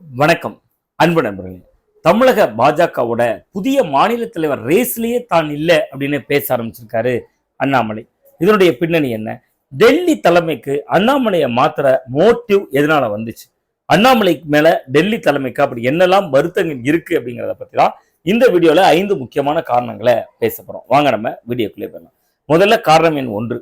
வணக்கம். அன்பு நண்பர்களே தமிழக பாஜகவோட புதிய மாநில தலைவர் ரேஸ்லயே தான் இல்லை அப்படின்னு பேச ஆரம்பிச்சிருக்காரு அண்ணாமலை. இதனுடைய பின்னணி என்ன? டெல்லி தலைமைக்கு அண்ணாமலையை மாத்திர மோட்டிவ் எதனால வந்துச்சு? அண்ணாமலைக்கு மேல டெல்லி தலைமைக்கு அப்படி என்னெல்லாம் வருத்தங்கள் இருக்கு அப்படிங்கிறத பத்தி தான் இந்த வீடியோல ஐந்து முக்கியமான காரணங்களை பேச போறோம். வாங்க நம்ம வீடியோக்குள்ளே போயிடலாம். முதல்ல காரணம் எண் ஒன்று.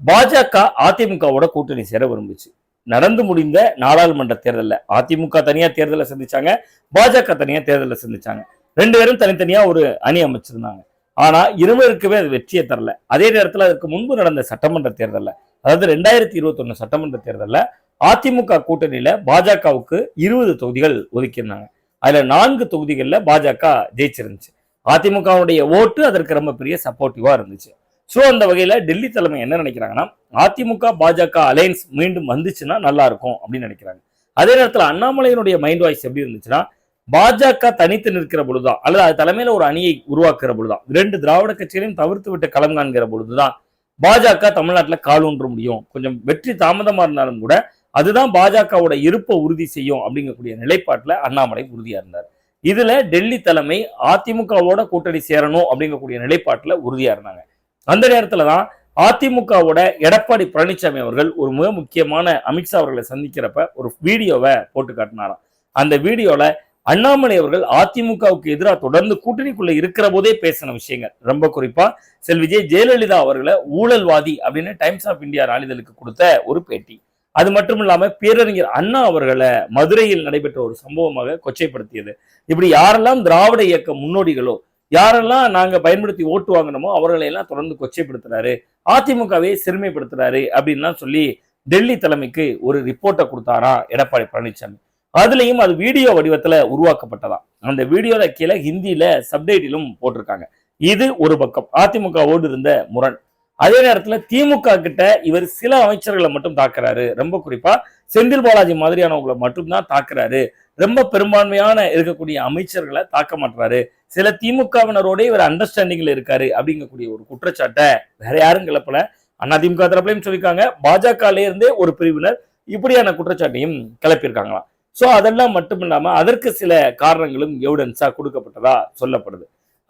பாஜக அதிமுகவோட கூட்டணி சேர விரும்புச்சு. நடந்து முடிந்த நாடாளுமன்ற தேர்தலில். அதிமுக தனியாக தேர்தலை சந்திச்சாங்க பாஜக தனியாக தேர்தலை சந்திச்சாங்க. ரெண்டு பேரும் தனித்தனியாக ஒரு அணி அமைச்சிருந்தாங்க. ஆனால் இருவருக்குமே அது வெற்றியை தரல. அதே நேரத்தில் அதுக்கு முன்பு நடந்த சட்டமன்ற தேர்தலில் அதாவது ரெண்டாயிரத்தி இருபத்தொன்னு சட்டமன்ற தேர்தலில் அதிமுக கூட்டணியில் பாஜகவுக்கு இருபது தொகுதிகள் ஒதுக்கியிருந்தாங்க. அதில் நான்கு தொகுதிகளில் பாஜக ஜெயிச்சிருந்துச்சு. அதிமுகவுடைய ஓட்டு அதற்கு ரொம்ப பெரிய சப்போர்ட்டிவாக இருந்துச்சு. ஸோ அந்த வகையில் டெல்லி தலைமை என்ன நினைக்கிறாங்கன்னா அதிமுக பாஜக அலையன்ஸ் மீண்டும் வந்துச்சுன்னா நல்லா இருக்கும் அப்படின்னு நினைக்கிறாங்க. அதே நேரத்தில் அண்ணாமலையினுடைய மைண்ட் வாய்ஸ் எப்படி இருந்துச்சுன்னா பாஜக தனித்து நிற்கிற பொழுதுதான் அல்லது அது தலைமையில ஒரு அணியை உருவாக்குற பொழுதுதான் இரண்டு திராவிட கட்சிகளையும் தவிர்த்து விட்டு களம் காண்கிற பொழுதுதான் பாஜக தமிழ்நாட்டில் காலூன்ற முடியும். கொஞ்சம் வெற்றி தாமதமா இருந்தாலும் கூட அதுதான் பாஜகவோட இருப்பை உறுதி செய்யும் அப்படிங்கக்கூடிய நிலைப்பாட்டில் அண்ணாமலை உறுதியா இருந்தார். இதுல டெல்லி தலைமை அதிமுகவோட கூட்டணி சேரணும் அப்படிங்கக்கூடிய நிலைப்பாட்டில் உறுதியா இருந்தாங்க. அந்த நேரத்துல தான் அதிமுகவோட எடப்பாடி பழனிசாமி அவர்கள் ஒரு மிக முக்கியமான அமித்ஷா அவர்களை சந்திக்கிறப்ப ஒரு வீடியோவை போட்டு காட்டினாராம். அந்த வீடியோல அண்ணாமலை அவர்கள் அதிமுகவுக்கு எதிராக தொடர்ந்து கூட்டணிக்குள்ள இருக்கிற போதே பேசின விஷயங்கள். ரொம்ப குறிப்பா செல்விஜய் ஜெயலலிதா அவர்களை ஊழல்வாதி அப்படின்னு டைம்ஸ் ஆஃப் இந்தியா நாளிதழுக்கு கொடுத்த ஒரு பேட்டி. அது மட்டும் இல்லாம பேரறிஞர் அண்ணா அவர்களை மதுரையில் நடைபெற்ற ஒரு சம்பவமாக கொச்சைப்படுத்தியது. இப்படி யாரெல்லாம் திராவிட இயக்க முன்னோடிகளோ யாரெல்லாம் நாங்க பயன்படுத்தி ஓட்டு வாங்கினோமோ அவர்களை எல்லாம் தொடர்ந்து கொச்சைப்படுத்துறாரு. அதிமுகவே சிறுமைப்படுத்துறாரு அப்படின்லாம் சொல்லி டெல்லி தலைமைக்கு ஒரு ரிப்போர்ட்டை கொடுத்தாரா எடப்பாடி பழனிசாமி அதுலயும் அது வீடியோ வடிவத்துல உருவாக்கப்பட்டதா. அந்த வீடியோல கீழே ஹிந்தியில சப்டைட்டிலும் போட்டிருக்காங்க. இது ஒரு பக்கம். அதிமுகவோடு இருந்த முரண். அதே நேரத்துல திமுக கிட்ட இவர் சில அமைச்சர்களை மட்டும் தாக்குறாரு. ரொம்ப குறிப்பா செந்தில் பாலாஜி மாதிரியானவங்களை மட்டும்தான் தாக்குறாரு. ரொம்ப பெரும்பான்மையான இருக்கக்கூடிய அமைச்சர்களை தாக்க மாட்டாரு சில திமுகவினரோட இவர் அண்டர்ஸ்டாண்டிங்ல இருக்காரு அப்படிங்கக்கூடிய ஒரு குற்றச்சாட்டை வேற யாரும் கிளப்பல. அதிமுக தரப்புலையும் சொல்லியிருக்காங்க. பாஜகல இருந்தே ஒரு பிரிவினர் இப்படியான குற்றச்சாட்டையும் கிளப்பியிருக்காங்களாம். சோ அதெல்லாம் மட்டும் இல்லாம அதற்கு சில காரணங்களும் எவிடன்ஸா கொடுக்கப்பட்டதா சொல்லப்படுது.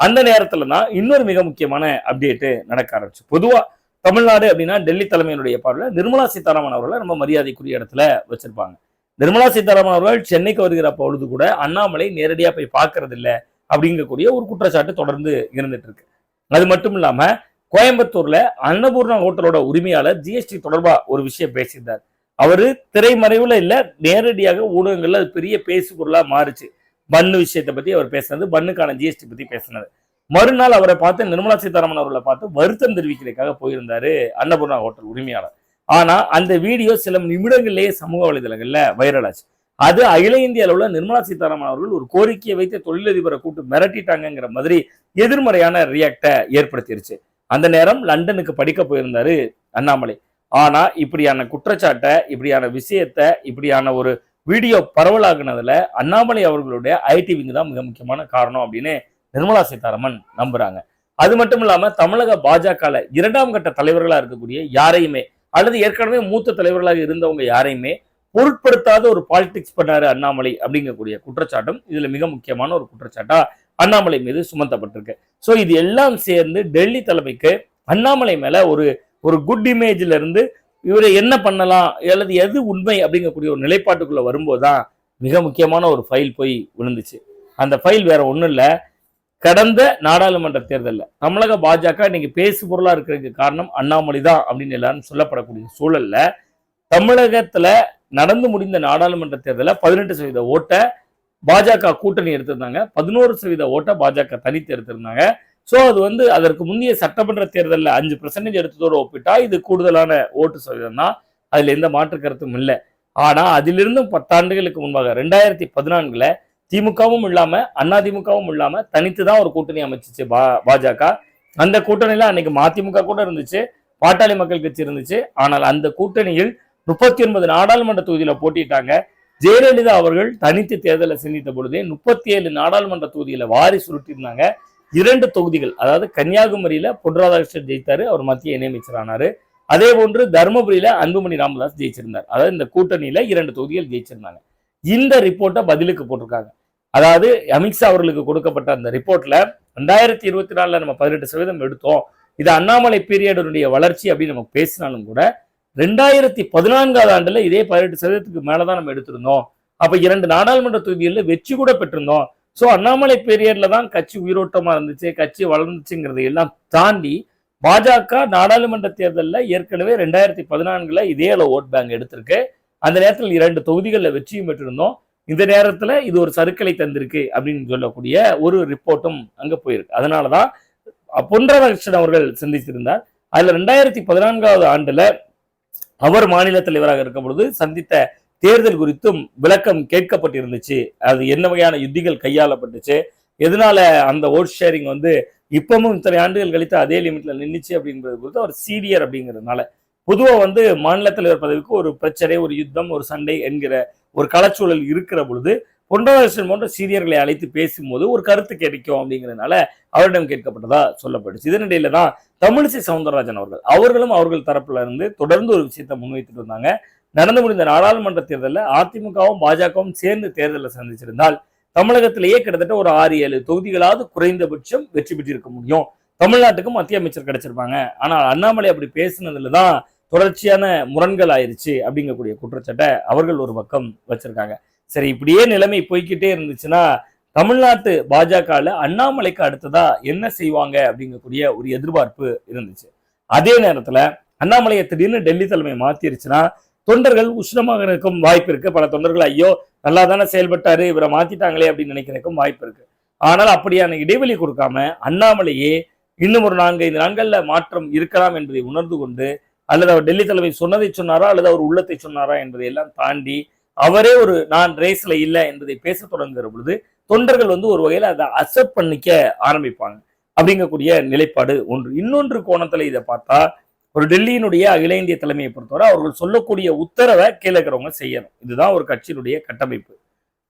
அந்த நேரத்துல தான் இன்னொரு மிக முக்கியமான அப்டேட்டு நடக்க ஆரம்பிச்சு. பொதுவா தமிழ்நாடு அப்படின்னா டெல்லி தலைமையினுடைய பார்வையில் நிர்மலா சீதாராமன் அவர்களை ரொம்ப மரியாதைக்குரிய இடத்துல வச்சிருப்பாங்க. நிர்மலா சீதாராமன் அவர்கள் சென்னைக்கு வருகிற பொழுது கூட அண்ணாமலை நேரடியாக போய் பார்க்கறது இல்லை அப்படிங்கக்கூடிய ஒரு குற்றச்சாட்டு தொடர்ந்து இருந்துட்டு இருக்கு. அது மட்டும் இல்லாம கோயம்புத்தூர்ல அன்னபூர்ணா ஹோட்டலோட உரிமையாளர் ஜிஎஸ்டி தொடர்பா ஒரு விஷயம் பேசியிருந்தார். அவரு திரைமறைவுல இல்ல நேரடியாக ஊடகங்கள்ல அது பெரிய பேசு பொருளா மாறுச்சு. பன்னு விஷயத்தை பத்தி அவர் பேசுனது பன்னுக்கான ஜிஎஸ்டி பத்தி பேசினது. மறுநாள் அவரை பார்த்து நிர்மலா சீதாராமன் அவர்களை பார்த்து வருத்தம் தெரிவிக்கிறதுக்காக போயிருந்தாரு அன்னபூர்ணா ஹோட்டல் உரிமையாளர். ஆனா அந்த வீடியோ சில நிமிடங்கள்லயே சமூக வலைதளங்கள்ல வைரல் ஆச்சு. அது அகில இந்திய அளவில் நிர்மலா சீதாராமன் அவர்கள் ஒரு கோரிக்கையை வைத்து தொழிலதிபரை கூட்டு மிரட்டிட்டாங்கிற மாதிரி எதிர்மறையான ரியாக்டை ஏற்படுத்திருச்சு. அந்த நேரம் லண்டனுக்கு படிக்க போயிருந்தாரு அண்ணாமலை. ஆனா இப்படியான குற்றச்சாட்டை இப்படியான விஷயத்த இப்படியான ஒரு வீடியோ பரவலாகினதுல அண்ணாமலை அவர்களுடைய ஐடி விங் தான் மிக முக்கியமான காரணம் அப்படின்னு நிர்மலா சீதாராமன் நம்புறாங்க. அது மட்டும் இல்லாம தமிழக பாஜகல இரண்டாம் கட்ட தலைவர்களா இருக்கக்கூடிய யாரையுமே அல்லது ஏற்கனவே மூத்த தலைவர்களாக இருந்தவங்க யாரையுமே பொருட்படுத்தாத ஒரு பாலிடிக்ஸ் பண்ணாரு அண்ணாமலை அப்படிங்கக்கூடிய குற்றச்சாட்டும் இதுல மிக முக்கியமான ஒரு குற்றச்சாட்டா அண்ணாமலை மீது சுமத்தப்பட்டிருக்கு. ஸோ இது எல்லாம் சேர்ந்து டெல்லி தலைமைக்கு அண்ணாமலை மேல ஒரு ஒரு குட் இமேஜ்ல இருந்து இவரை என்ன பண்ணலாம் அல்லது எது உண்மை அப்படிங்கக்கூடிய ஒரு நிலைப்பாட்டுக்குள்ளே வரும்போது தான் மிக முக்கியமான ஒரு ஃபைல் போய் விழுந்துச்சு. அந்த ஃபைல் வேற ஒன்றும் இல்லை. கடந்த நாடாளுமன்ற தேர்தலில் தமிழக பாஜக இன்னைக்கு பேசு பொருளாக இருக்கிறதுக்கு காரணம் அண்ணாமலை தான் அப்படின்னு எல்லாரும் சொல்லப்படக்கூடிய சூழல்ல தமிழகத்தில் நடந்து முடிந்த நாடாளுமன்ற தேர்தலில் பதினெட்டு சதவீத ஓட்டை பாஜக கூட்டணி எடுத்திருந்தாங்க. பதினோரு சதவீத ஓட்டை பாஜக தனித்து எடுத்திருந்தாங்க. ஸோ அது வந்து அதற்கு முந்தைய சட்டமன்ற தேர்தலில் அஞ்சு பர்சன்டேஜ் எடுத்ததோடு ஒப்பிட்டா இது கூடுதலான ஓட்டு சதவீதம் தான். அதில் எந்த மாற்று கருத்தும் இல்லை. ஆனால் அதிலிருந்தும் பத்தாண்டுகளுக்கு முன்பாக ரெண்டாயிரத்தி பதினான்கில் திமுகவும் இல்லாம அதிமுகவும் இல்லாமல் தனித்து தான் ஒரு கூட்டணி அமைச்சிச்சு பா பாஜக. அந்த கூட்டணியில அன்னைக்கு மதிமுக கூட இருந்துச்சு பாட்டாளி மக்கள் கட்சி இருந்துச்சு. ஆனால் அந்த கூட்டணியில் முப்பத்தி ஒன்பது நாடாளுமன்ற தொகுதியில் போட்டிட்டாங்க ஜெயலலிதா அவர்கள் தனித்து தேர்தலை சிந்தித்த பொழுதே முப்பத்தி ஏழு நாடாளுமன்ற தொகுதியில் வாரி சுருட்டியிருந்தாங்க. இரண்டு தொகுதிகள் அதாவது கன்னியாகுமரியில பொன் ராதாகிருஷ்ணன் ஜெயித்தாரு அவர் மத்திய இணையமைச்சர் ஆனாரு அதே போன்று தருமபுரியில அன்புமணி ராமதாஸ் ஜெயிச்சிருந்தார். அதாவது இந்த கூட்டணியில இரண்டு தொகுதிகள் ஜெயிச்சிருந்தாங்க. இந்த ரிப்போர்ட்டை பதிலுக்கு போட்டிருக்காங்க. அதாவது அமித்ஷா அவர்களுக்கு கொடுக்கப்பட்ட அந்த ரிப்போர்ட்ல ரெண்டாயிரத்தி இருபத்தி நாலுல நம்ம பதினெட்டு சதவீதம் எடுத்தோம். இது அண்ணாமலை பீரியடனுடைய வளர்ச்சி அப்படின்னு நம்ம பேசினாலும் கூட ரெண்டாயிரத்தி பதினான்காவது ஆண்டுல இதே பதினெட்டு சதவீதத்துக்கு மேலதான் நம்ம எடுத்திருந்தோம். அப்ப இரண்டு நாடாளுமன்ற தொகுதிகளில் வெற்றி கூட பெற்றிருந்தோம். ஸோ அண்ணாமலை பீரியட்ல தான் கட்சி உயிரோட்டமாக இருந்துச்சு கட்சி வளர்ந்துச்சுங்கிறது எல்லாம் தாண்டி பாஜக நாடாளுமன்ற தேர்தலில் ஏற்கனவே ரெண்டாயிரத்தி பதினான்கில் இதே அளவு ஓட் பேங்க் எடுத்திருக்கு. அந்த நேரத்தில் இரண்டு தொகுதிகளில் வெற்றியும் பெற்றிருந்தோம். இந்த நேரத்தில் இது ஒரு சருக்களை தந்திருக்கு அப்படின்னு சொல்லக்கூடிய ஒரு ரிப்போர்ட்டும் அங்கே போயிருக்கு. அதனால தான் பொன்ராதாகிருஷ்ணன் அவர்கள் சந்தித்திருந்தார். அதில் ரெண்டாயிரத்தி பதினான்காவது ஆண்டில் அவர் மாநில தலைவராக இருக்கும் பொழுது சந்தித்த தேர்தல் குறித்தும் விளக்கம் கேட்கப்பட்டிருந்துச்சு. அது என்ன வகையான யுத்திகள் கையாளப்பட்டுச்சு. எதனால அந்த ஓட் ஷேரிங் வந்து இப்பவும் இத்தனை ஆண்டுகள் கழித்து அதே லிமிட்ல நின்றுச்சு அப்படிங்கிறது குறித்து அவர் சீனியர் அப்படிங்கிறதுனால. பொதுவாக வந்து மாநில தலைவர் பதவிக்கு ஒரு பிரச்சனை ஒரு யுத்தம் ஒரு சண்டை என்கிற ஒரு களச்சூழல் இருக்கிற பொழுது பொன்னராஜன் போன்ற சீனியர்களை அழைத்து பேசும்போது ஒரு கருத்து கிடைக்கும் அப்படிங்கிறதுனால அவரிடம் கேட்கப்பட்டதா சொல்லப்பட்டுச்சு. இதனிடையில தான் தமிழிசை சவுந்தரராஜன் அவர்கள் அவர்களும் அவர்கள் தரப்புல இருந்து தொடர்ந்து ஒரு விஷயத்தை முன்வைத்துட்டு இருந்தாங்க நடந்து முடிந்த நாடாளுமன்ற தேர்தலில் அதிமுகவும் பாஜகவும் சேர்ந்து தேர்தலில் சந்திச்சிருந்தால் தமிழகத்திலேயே கிட்டத்தட்ட ஒரு ஆறு ஏழு தொகுதிகளாவது குறைந்தபட்சம் வெற்றி பெற்றிருக்க முடியும். தமிழ்நாட்டுக்கும் மத்திய அமைச்சர் கிடைச்சிருப்பாங்க. ஆனால் அண்ணாமலை அப்படி பேசுனதுல தான் தொடர்ச்சியான முரண்கள் ஆயிருச்சு அப்படிங்கக்கூடிய குற்றச்சாட்டை அவர்கள் ஒரு பக்கம் வச்சிருக்காங்க. சரி இப்படியே நிலைமை போய்க்கிட்டே இருந்துச்சுன்னா தமிழ்நாட்டு பாஜகவில் அண்ணாமலைக்கு அடுத்ததா என்ன செய்வாங்க அப்படிங்கக்கூடிய ஒரு எதிர்பார்ப்பு இருந்துச்சு. அதே நேரத்துல அண்ணாமலையை திடீர்னு டெல்லி தலைமை மாத்திருச்சுன்னா தொண்டர்கள் உஷ்ணமாக இருக்கும் வாய்ப்பு இருக்கு. பல தொண்டர்கள் ஐயோ நல்லா தானே செயல்பட்டாரு இவரை மாத்திட்டாங்களே அப்படின்னு நினைக்கிறதுக்கும் வாய்ப்பு இருக்கு. ஆனால் அப்படியான இடைவெளி கொடுக்காம அண்ணாமலையே இன்னும் ஒரு நான்கு ஐந்து நாட்கள்ல மாற்றம் இருக்கலாம் என்பதை உணர்ந்து கொண்டு அல்லது அவர் டெல்லி தலைமை சொன்னதை சொன்னாரா அல்லது அவர் உள்ளத்தை சொன்னாரா என்பதை எல்லாம் தாண்டி அவரே ஒரு நான் ரேஸ்ல இல்லை என்பதை பேச தொடங்குகிற பொழுது தொண்டர்கள் வந்து ஒரு வகையில அதை அக்செப்ட் பண்ணிக்க ஆரம்பிப்பாங்க. அப்படிங்கக்கூடிய நிலைப்பாடு ஒன்று. இன்னொன்று கோணத்துல இதை பார்த்தா ஒரு டெல்லியினுடைய அகில இந்திய தலைமையை பொறுத்தவரை அவர்கள் சொல்லக்கூடிய உத்தரவை கீழே இருக்கிறவங்க செய்யணும். இதுதான் ஒரு கட்சியினுடைய கட்டமைப்பு.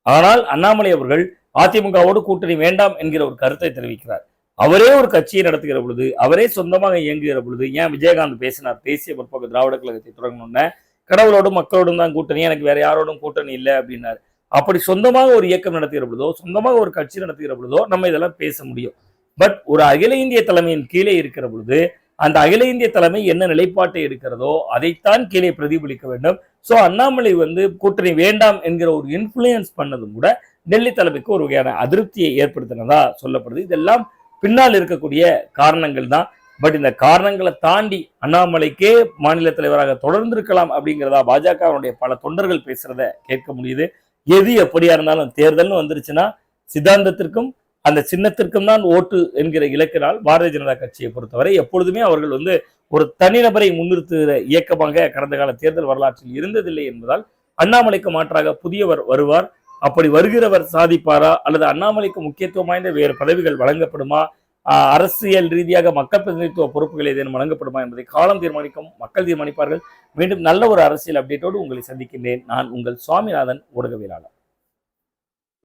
ஆனால் அண்ணாமலை அவர்கள் அதிமுகவோடு கூட்டணி வேண்டாம் என்கிற ஒரு கருத்தை தெரிவிக்கிறார். அவரே ஒரு கட்சியை நடத்துகிற பொழுது அவரே சொந்தமாக இயங்குகிற பொழுது ஏன் விஜயகாந்த் பேசினார்? தேசிய முற்போக்கு திராவிட கழகத்தை தொடங்கணும்னு கடவுளோடும் மக்களோடும் தான் கூட்டணி எனக்கு வேற யாரோடும் கூட்டணி இல்லை அப்படின்னாரு. அப்படி சொந்தமாக ஒரு இயக்கம் நடத்துகிற பொழுதோ சொந்தமாக ஒரு கட்சி நடத்துகிற பொழுதோ நம்ம இதெல்லாம் பேச முடியும். பட் ஒரு அகில இந்திய தலைமையின் கீழே இருக்கிற பொழுது அந்த அகில இந்திய தலைமை என்ன நிலைப்பாட்டை எடுக்கிறதோ அதைத்தான் கீழே பிரதிபலிக்க வேண்டும். சோ அண்ணாமலை வந்து கூட்டணி வேண்டாம் என்கிற ஒரு இன்ஃப்ளூயன்ஸ் பண்ணதும் கூட டெல்லி தலைமைக்கு ஒரு வகையான அதிருப்தியை ஏற்படுத்தினதா சொல்லப்படுது. இதெல்லாம் பின்னால் இருக்கக்கூடிய காரணங்கள் தான். பட் இந்த காரணங்களை தாண்டி அண்ணாமலைக்கே மாநில தலைவராக தொடர்ந்து இருக்கலாம் அப்படிங்கிறதா பாஜகவுடைய பல தொண்டர்கள் பேசுறத கேட்க முடியுது. எது எப்படியா இருந்தாலும் தேர்தல்னு வந்துருச்சுன்னா சித்தாந்தத்திற்கும் அந்த சின்னத்திற்கும் தான் ஓட்டு என்கிற இலக்கினால் பாரதிய ஜனதா கட்சியை பொறுத்தவரை எப்பொழுதுமே அவர்கள் வந்து ஒரு தனிநபரை முன்னிறுத்துகிற இயக்கமாக கடந்த கால தேர்தல் வரலாற்றில் இருந்ததில்லை என்பதால் அண்ணாமலைக்கு மாற்றாக புதியவர் வருவார். அப்படி வருகிறவர் சாதிப்பாரா? அல்லது அண்ணாமலைக்கு முக்கியத்துவம் வாய்ந்த வேறு பதவிகள் வழங்கப்படுமா? அரசியல் ரீதியாக மக்கள் பிரதிநிதித்துவ பொறுப்புகள் ஏதேனும் வழங்கப்படுமா என்பதை காலம் தீர்மானிக்கும் மக்கள் தீர்மானிப்பார்கள். மீண்டும் நல்ல ஒரு அரசியல் அப்டேட்டோடு உங்களை சந்திக்கின்றேன். நான் உங்கள் சுவாமிநாதன் ஊடகவியலாளர்.